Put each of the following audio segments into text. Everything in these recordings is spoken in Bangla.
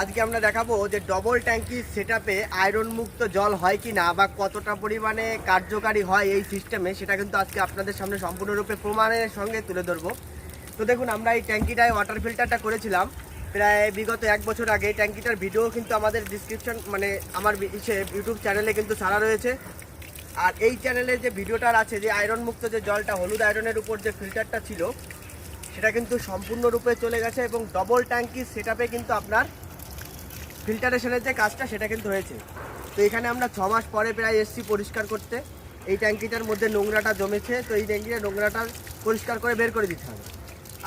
আজকে আমরা দেখাবো যে ডবল ট্যাঙ্কি সেটআপে আয়রন মুক্ত জল হয় কি না বা কতটা পরিমাণে কার্যকারী হয় এই সিস্টেমে সেটা কিন্তু আজকে আপনাদের সামনে সম্পূর্ণরূপে প্রমাণের সঙ্গে তুলে ধরবো। তো দেখুন, আমরা এই ট্যাঙ্কিটায় ওয়াটার ফিল্টারটা করেছিলাম। প্রায় বিগত এক বছর আগে ট্যাঙ্কিটার ভিডিও কিন্তু আমাদের ডিসক্রিপশন মানে আমার ইসে ইউটিউব চ্যানেলে কিন্তু ছাড়া রয়েছে। আর এই চ্যানেলে যে ভিডিওটার আছে, যে আয়রন মুক্ত যে জলটা, হলুদ আয়রনের উপর যে ফিল্টারটা ছিল, সেটা কিন্তু সম্পূর্ণরূপে চলে গেছে এবং ডবল ট্যাঙ্কি সেটআপে কিন্তু আপনার ফিল্টারেশনের যে কাজটা, সেটা কিন্তু হয়েছে। তো এখানে আমরা ছ মাস পরে প্রায় এসছি পরিষ্কার করতে। এই ট্যাঙ্কিটার মধ্যে নোংরাটা জমেছে, তো এই ট্যাঙ্কিটা নোংরাটা পরিষ্কার করে বের করে দিতে হবে।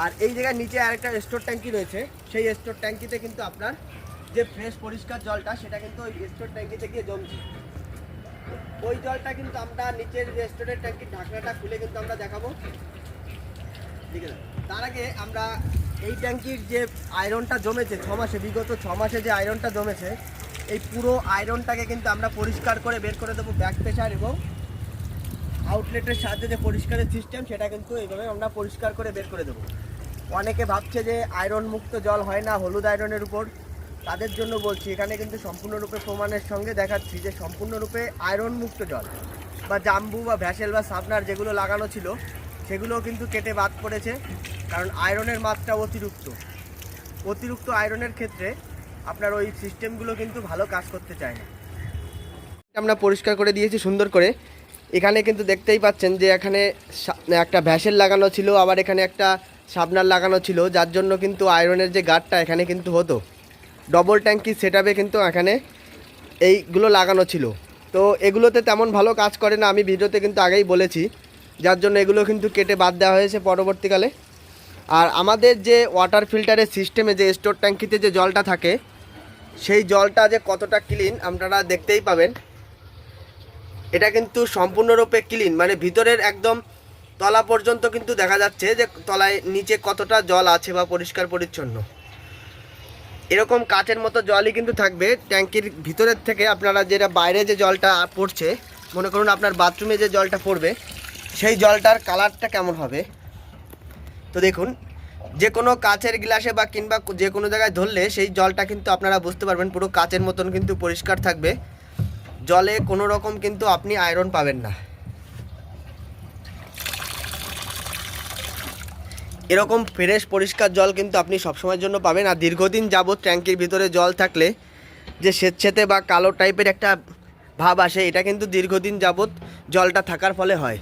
আর এই জায়গায় নিচে আরেকটা স্টোর ট্যাঙ্কি রয়েছে, সেই স্টোর ট্যাঙ্কিতে কিন্তু আপনার যে ফ্রেশ পরিষ্কার জলটা, সেটা কিন্তু ওই স্টোর ট্যাঙ্কিতে গিয়ে জমছে। ওই জলটা কিন্তু আমরা নিচের যে স্টোরের ট্যাঙ্কির ঢাকনাটা খুলে কিন্তু আমরা দেখাবো। ঠিক আছে? তার আগে আমরা এই ট্যাঙ্কির যে আয়রনটা জমেছে, ছ মাসে, বিগত ছ মাসে যে আয়রনটা জমেছে, এই পুরো আয়রনটাকে কিন্তু আমরা পরিষ্কার করে বের করে দেবো ব্যাক প্রেশার এবং আউটলেটের সাহায্যে যে পরিষ্কারের সিস্টেম সেটা কিন্তু এইভাবে আমরা পরিষ্কার করে বের করে দেবো। অনেকে ভাবছে যে আয়রন মুক্ত জল হয় না হলুদ আয়রনের উপর। তাদের জন্য বলছি, এখানে কিন্তু সম্পূর্ণরূপে প্রমাণের সঙ্গে দেখাচ্ছি যে সম্পূর্ণরূপে আয়রন মুক্ত জল বা জাম্বু বা ভ্যাসেল বা সাবনার যেগুলো লাগানো ছিল সেগুলোও কিন্তু কেটে বাদ পড়েছে, কারণ আয়রনের মাত্রা অতিরিক্ত। অতিরিক্ত আয়রনের ক্ষেত্রে আপনার ওই সিস্টেমগুলো কিন্তু ভালো কাজ করতে চায় না। আমরা পরিষ্কার করে দিয়েছি, সুন্দর করে। এখানে কিন্তু দেখতেই পাচ্ছেন যে এখানে একটা ভ্যাসেল লাগানো ছিল, আবার এখানে একটা সাবনার লাগানো ছিল, যার জন্য কিন্তু আয়রনের যে গার্ডটা এখানে কিন্তু হতো। ডবল ট্যাঙ্কি সেটআপে কিন্তু এখানে এইগুলো লাগানো ছিল। তো এগুলোতে তেমন ভালো কাজ করে না, আমি ভিডিওতে কিন্তু আগেই বলেছি। যার জন্য এগুলো কিন্তু কেটে বাদ দেওয়া হয়েছে পরবর্তীকালে। আর আমাদের যে ওয়াটার ফিল্টারের সিস্টেমে যে স্টোর ট্যাঙ্কিতে যে জলটা থাকে, সেই জলটা যে কতটা ক্লিন আপনারা দেখতেই পাবেন। এটা কিন্তু সম্পূর্ণরূপে ক্লিন মানে ভিতরের একদম তলা পর্যন্ত কিন্তু দেখা যাচ্ছে যে তলায় নিচে কতটা জল আছে বা পরিষ্কার পরিচ্ছন্ন। এরকম কাচের মতো জলই কিন্তু থাকবে। ট্যাঙ্কির ভিতরের থেকে আপনারা যেটা বাইরে যে জলটা পড়ছে, মনে করুন আপনার বাথরুমে যে জলটা পড়বে সেই জলটার কালারটা কেমন হবে? তো দেখুন, যে কোনো কাচের গ্লাসে বা কিংবা যে কোনো জায়গায় ধরলে সেই জলটা কিন্তু আপনারা বুঝতে পারবেন, পুরো কাচের মতন কিন্তু পরিষ্কার থাকবে। জলে কোনো রকম কিন্তু আপনি আয়রন পাবেন না। এরকম ফ্রেশ পরিষ্কার জল কিন্তু আপনি সবসময়ের জন্য পাবেন। আর দীর্ঘদিন যাবৎ ট্যাঙ্কির ভিতরে জল থাকলে যে স্বেচ্ছেতে বা কালো টাইপের একটা ভাব আসে, এটা কিন্তু দীর্ঘদিন যাবৎ জলটা থাকার ফলে হয়।